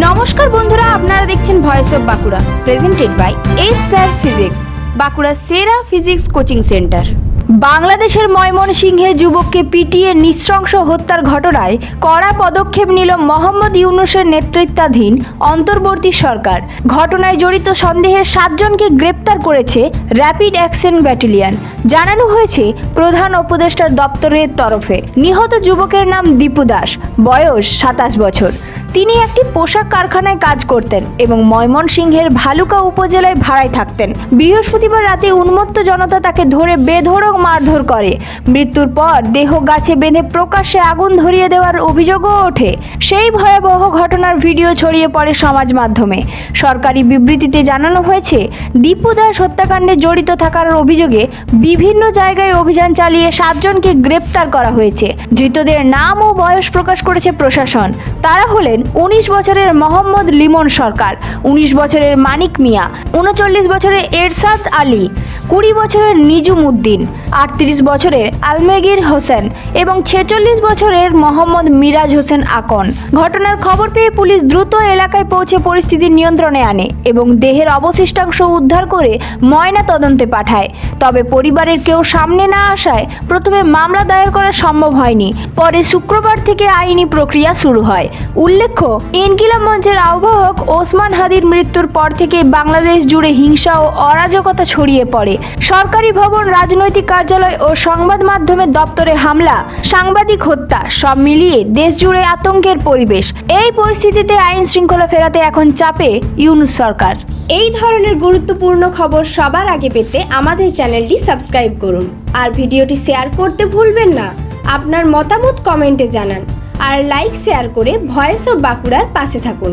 নমস্কার বন্ধুরা, আপনারা দেখছেন voice of Bankura presented by S sir physics Bankura সেরা ফিজিক্স কোচিং সেন্টার বাংলাদেশের ময়মনসিংহে যুবককে পিটিয়ে নৃশংস হত্যার ঘটনায় কড়া পদক্ষেপ নিল মোহাম্মদ ইউনুসের নেতৃত্বাধীন অন্তর্বর্তী সরকার। ঘটনায় জড়িত সন্দেহে সাতজনকে গ্রেপ্তার করেছে র্যাপিড অ্যাকশন ব্যাটালিয়ন জানানো হয়েছে, প্রধান উপদেষ্টার দপ্তরের তরফে। নিহত যুবকের নাম দীপু দাস, বয়স সাতাশ বছর। তিনি একটি পোশাক কারখানায় কাজ করতেন এবং ময়মনসিংহের ভালুকা উপজেলায় ভাড়ায় থাকতেন। বৃহস্পতিবার রাতে উন্মত্ত জনতা তাকে ধরে বেধড়ক মারধর করে। মৃত্যুর পর দেহ গাছে বেঁধে প্রকাশ্যে আগুন ধরিয়ে দেওয়ার অভিযোগও ওঠে। সেই ভয়াবহ ঘটনার ভিডিও ছড়িয়ে পড়ে সমাজ মাধ্যমে। সরকারি বিবৃতিতে জানানো হয়েছে, দীপু দাস হত্যাকাণ্ডে জড়িত থাকার অভিযোগে বিভিন্ন জায়গায় অভিযান চালিয়ে সাতজনকে গ্রেপ্তার করা হয়েছে। ধৃতদের নাম ও বয়স প্রকাশ করেছে প্রশাসন। তারা হলেন উনিশ বছরের মোহাম্মদ লিমন সরকার, উনিশ বছরের মানিক মিয়া, উনচল্লিশ বছরের এরশাদ আলী, কুড়ি বছরের নিজুম উদ্দিন, আটত্রিশ বছরের আলমেগীর হোসেন এবং ছেচল্লিশ বছরের মোহাম্মদ মিরাজ হোসেন আকন। ঘটনার খবর পেয়ে পুলিশ দ্রুত এলাকায় পৌঁছে পরিস্থিতি নিয়ন্ত্রণে আনে এবং দেহের অবশিষ্টাংশ উদ্ধার করে ময়না তদন্তে পাঠায়। তবে পরিবারের কেউ সামনে না আসায় প্রথমে মামলা দায়ের করা সম্ভব হয়নি, পরে শুক্রবার থেকে আইনি প্রক্রিয়া শুরু হয়। উল্লেখ্য ইনকিলাব মঞ্চের আহ্বায়ক ওসমান হাদির মৃত্যুর পর থেকে বাংলাদেশ জুড়ে হিংসা ও অরাজকতা ছড়িয়ে পড়ে। সরকারি ভবন, রাজনৈতিক কার্যালয় ও সংবাদ মাধ্যমের দপ্তরে হামলা, সাংবাদিক হত্যা, সব মিলিয়ে দেশ জুড়ে আতঙ্কের পরিবেশ। এই পরিস্থিতিতে আইন শৃঙ্খলা ফেরাতে এখন চাপে ইউনুস সরকার। এই ধরনের গুরুত্বপূর্ণ খবর সবার আগে পেতে আমাদের চ্যানেলটি সাবস্ক্রাইব করুন। আর ভিডিওটি শেয়ার করতে ভুলবেন না। আপনার মতামত কমেন্টে জানান। আর লাইক শেয়ার করে ভয়েস অফ বাঁকুড়ার পাশে থাকুন।